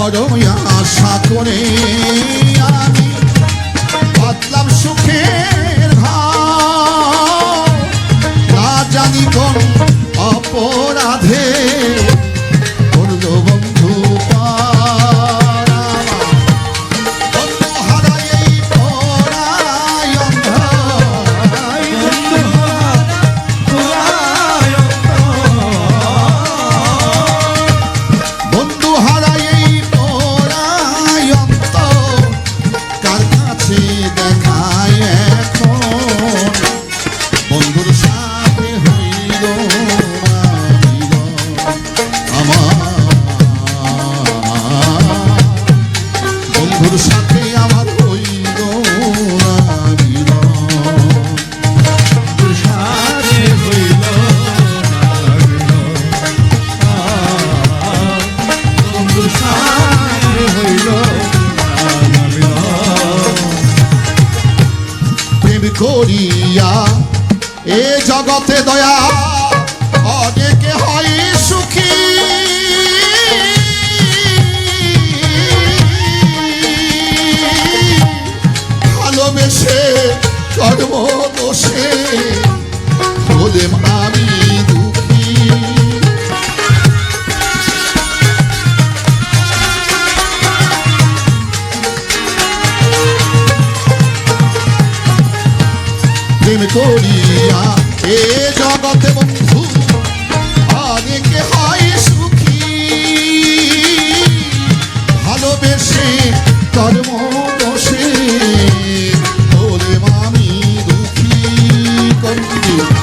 বড় আশা করে আমি বাতলাম সুখের ভাব। না জানি কোন করিয়া এ জগতে দয়া অনেকে হয় সুখী। ভালোবেসে কর্ম দোষে বলে আমি প্রেম করিয়া এ জগতে বন্ধু অনেকে হয় সুখী? ভালোবেসে কর্ম দোষে বলে আমি দুঃখী করি